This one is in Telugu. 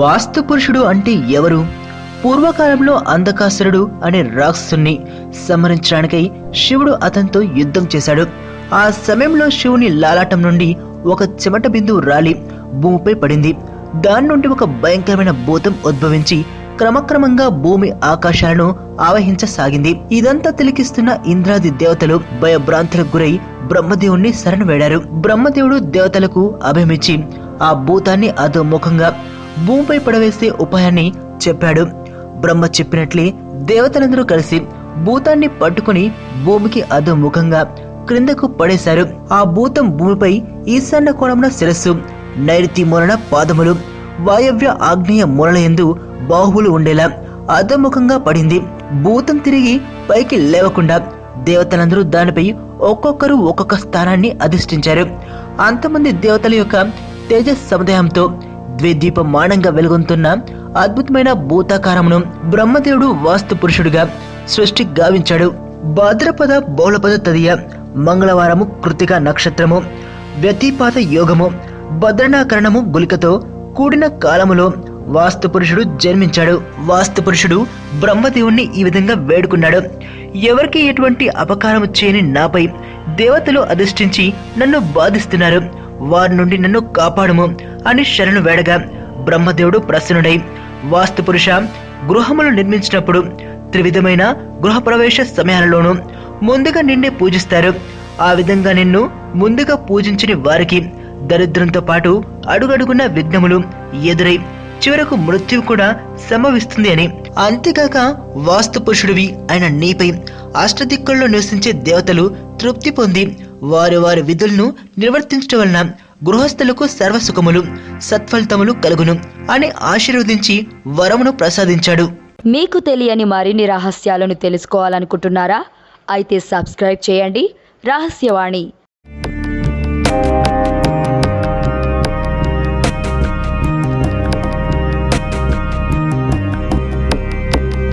వాస్తు పురుషుడు అంటే ఎవరు? పూర్వకాలంలో అంధకాసురుడు అనే రాక్షసుని సంహరించడానికై శివుడు అతనితో యుద్ధం చేశాడు. ఆ సమయంలో శివుని లాలాటం నుండి ఒక చెమట బిందువు రాలి భూమిపై పడింది. దాని నుండి ఒక భయంకరమైన భూతం ఉద్భవించి క్రమక్రమంగా భూమి ఆకాశాలను ఆవహించసాగింది. ఇదంతా తిలికిస్తున్న ఇంద్రాది దేవతలు భయభ్రాంతులకు గురై బ్రహ్మదేవుణ్ణి శరణు వేడారు. బ్రహ్మదేవుడు దేవతలకు అభయమిచ్చి ఆ భూతాన్ని అధోముఖంగా భూమిపై పడవేసే ఉపాయాన్ని చెప్పాడు. బ్రహ్మ చెప్పినట్లే దేవతలందరూ కలిసి భూతాన్ని పట్టుకుని భూమికి అధోముఖంగా క్రిందకు పడేశారు. ఆ భూతం భూమిపై ఈశాన్య కోణమున శిరస్సు నైరుతి మూలన పాదములు వాయవ్య ఆగ్నేయ మూలన ఎందు బాహువులు ఉండేలా అధముఖంగా పడింది. భూతం తిరిగి పైకి లేవకుండా దేవతలందరూ దానిపై ఒక్కొక్కరు ఒక్కొక్క స్థానాన్ని అధిష్ఠించారు. అంతమంది దేవతల యొక్క తేజస్ సముదాయంతో ద్విదీపమానంగా వెలుగొందుతున్న అద్భుతమైన భూతాకారమును బ్రహ్మదేవుడు వాస్తు పురుషుడుగా సృష్టి గావించాడు. భాద్రపద బౌళపద తదియ మంగళవారము కృతిక నక్షత్రము వ్యతిపాత యోగము భద్రణాకరణము గులికతో కూడిన కాలములో వాస్తు పురుషుడు జన్మించాడు. వాస్తు పురుషుడు బ్రహ్మదేవుణ్ణి ఈ విధంగా వేడుకున్నాడు. ఎవరికి ఎటువంటి అపకారము చేయని నాపై దేవతలు అధిష్ఠించి నన్ను బాధిస్తున్నారు. వారి నుండి నన్ను కాపాడుము. అని శరణు వేడగా బ్రహ్మదేవుడు ప్రసన్నుడై వాస్తు పురుష గృహములు నిర్మించినప్పుడు త్రివిధమైన గృహప్రవేశ సమయాలలోనూ ముందుగా నిన్నే పూజిస్తారు. ఆ విధంగా నిన్ను ముందుగా పూజించిన వారికి దరిద్రంతో పాటు అడుగడుగున విఘ్నములు ఎదురై చివరకు మృత్యువు కూడా సంభవిస్తుంది అని. అంతేకాక వాస్తు పురుషుడివి అయిన నీపై అష్టదిక్కుల్లో నివసించే దేవతలు తృప్తి పొంది వారి వారి విధులను నిర్వర్తించడం వలన గృహస్థులకు సర్వసుఖములు సత్ఫలితములు కలుగును అని ఆశీర్వదించి వరమును ప్రసాదించాడు. మీకు తెలియని మరిన్ని రహస్యాలను తెలుసుకోవాలనుకుంటున్నారా? అయితే సబ్స్క్రైబ్ చేయండి. రహస్యవాణి.